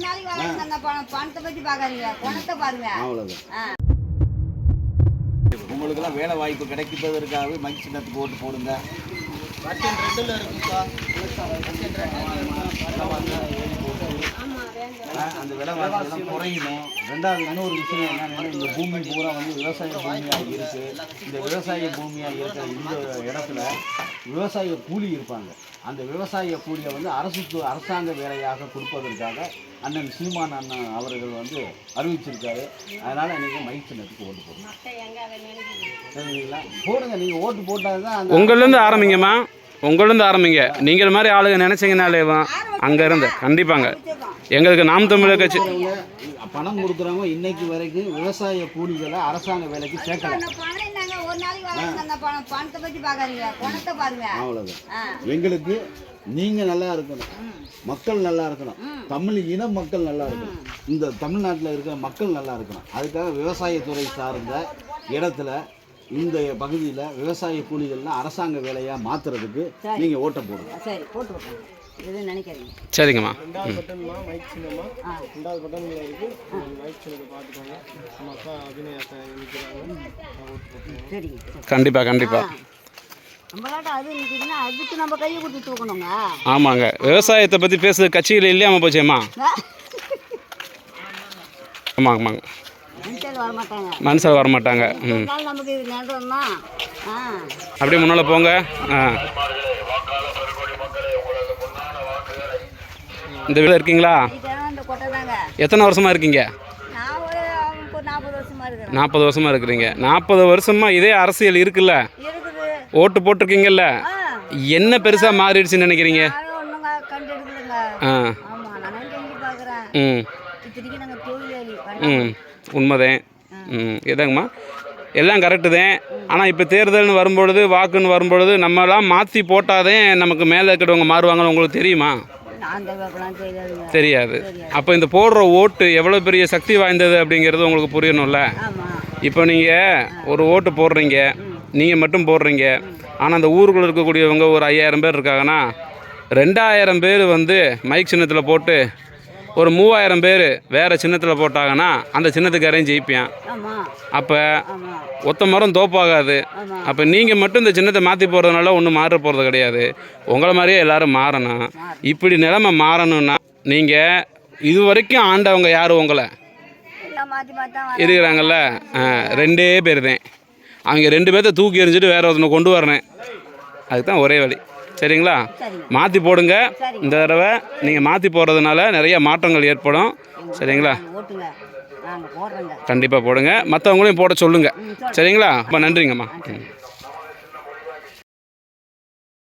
நாளைக்கு பணத்தை பத்தி பாக்காதீங்க பாருங்க. ஆ. உங்களுக்கெல்லாம் வேலை வாய்ப்பு கிடைப்பதற்காகவே சின்னத்துக்கு ஓட்டு போடுங்க. ஆ, அந்த விலைவாசியெல்லாம் குறையணும். ரெண்டாவது இன்னொரு விஷயம் என்னன்னா இந்த பூமி பூரா வந்து விவசாய பூமியாக இருக்கு. இந்த விவசாய பூமியாக இருக்கிற இந்த இடத்துல விவசாய கூலி இருப்பாங்க. அந்த விவசாய கூலியை வந்து அரசுக்கு அரசாங்க வேலையாக கொடுப்பதற்காக அண்ணன் சீமான் அண்ணன் அவர்கள் வந்து அறிவிச்சிருக்காரு. அதனால நீங்கள் மைக் சின்னத்துக்கு ஓட்டு போடுங்க சரிங்களா போடுங்க நீங்கள் ஓட்டு போட்டால் தான் உங்கள்லேருந்து ஆரம்பிங்கம்மா. உங்கள்லேருந்து ஆரம்பிங்க. நீங்கள் மாதிரி ஆளுங்க நினச்சிங்கனாலே அங்கே இருந்து கண்டிப்பாங்க. எங்களுக்கு நாம் தமிழர் கட்சி பணம் கொடுக்குறவங்க இன்னைக்கு வரைக்கும் விவசாய கூலிகளை அரசாங்க வேலைக்கு சேர்க்கல. அவ்வளோதான். எங்களுக்கு நீங்க நல்லா இருக்கணும். மக்கள் நல்லா இருக்கணும். தமிழ் இன மக்கள் நல்லா இருக்கணும். இந்த தமிழ்நாட்டில் இருக்கிற மக்கள் நல்லா இருக்கணும். அதுக்காக விவசாயத்துறை சார்ந்த இடத்துல இந்த பகுதியில் விவசாய கூலிகள்லாம் அரசாங்க வேலையாக மாற்றுறதுக்கு நீங்கள் ஓட்டை போடுங்க. சரி போட்டு சரிங்கம்மா. ரெண்டாவது பட்டன்மா மைக். ரெண்டாவது பட்டன்ல இருக்கு. மைக் சின்னத்தை பார்த்துக்கோங்க. நம்ம சரிங்க. கண்டிப்பாக கண்டிப்பாக நம்மளாட்ட அது நிற்கிதுன்னா அதுக்கு நம்ம கையை கொடுத்து தூக்கணுங்க. ஆமாங்க. விவசாயத்தை பற்றி பேசுறது கட்சியில் இல்லையாம போச்சேம்மா. ஆமாங்க ஆமாங்க. மனுஷன் வர மாட்டாங்க மனுஷன் வர மாட்டாங்க ம் நமக்கு அப்படியே முன்னால் போங்க. ஆ. இந்த வீட்டில் இருக்கீங்களா? எத்தனை வருஷமாக இருக்கீங்க? நாற்பது வருஷமாக இருக்கிறீங்க. நாற்பது வருஷமாக இதே அரசியல் இருக்குல்ல? ஓட்டு போட்டிருக்கீங்கல்ல? என்ன பெருசாக மாறிடுச்சுன்னு நினைக்கிறீங்க? ஆ. ம். ம். உண்மைதான். ம். இதாங்கம்மா. எல்லாம் கரெக்டு தான் ஆனால் இப்போ தேர்தல்னு வரும்பொழுது வாக்குன்னு வரும்பொழுது நம்மலாம் மாற்றி போட்டாதே நமக்கு மேலே இருக்கிறவங்க மாறுவாங்கன்னு உங்களுக்கு தெரியுமா? தெரியாது. அப்போ இந்த போடுற ஓட்டு எவ்வளோ பெரிய சக்தி வாய்ந்தது அப்படிங்கிறது உங்களுக்கு புரியணும்ல? இப்போ நீங்கள் ஒரு ஓட்டு போடுறீங்க நீங்கள் மட்டும் போடுறீங்க ஆனால் அந்த ஊருக்குள்ள இருக்கக்கூடியவங்க ஒரு ஐயாயிரம் பேர் இருக்காங்கன்னா ரெண்டாயிரம் பேர் வந்து மைக் சின்னத்தில் போட்டு ஒரு மூவாயிரம் பேர் வேறு சின்னத்தில் போட்டாங்கன்னா அந்த சின்னத்துக்காரையும் ஜெயிப்பான். அப்போ ஒத்த மரம் தோப்பாகாது. அப்போ நீங்கள் மட்டும் இந்த சின்னத்தை மாற்றி போகிறதுனால ஒன்றும் மாற போகிறது கிடையாது. உங்களை மாதிரியே எல்லாரும் மாறணும். இப்படி நிலைமை மாறணும்னா நீங்கள் இது வரைக்கும் ஆண்டவங்க யார் உங்களை? இருக்கிறாங்கல்ல? ரெண்டே பேர் தான். அவங்க ரெண்டு பேர்த்த தூக்கி எறிஞ்சிட்டு வேற ஒருத்தனை கொண்டு வரேன் அதுக்கு தான் ஒரே வழி. சரிங்களா? சரிங்க. மாற்றி போடுங்க. இந்த தடவை நீங்கள் மாற்றி போடுறதுனால நிறைய மாற்றங்கள் ஏற்படும். சரிங்களா? கண்டிப்பாக போடுங்க. மற்றவங்களையும் போட சொல்லுங்கள் சரிங்களா? ரொம்ப நன்றிங்கம்மா.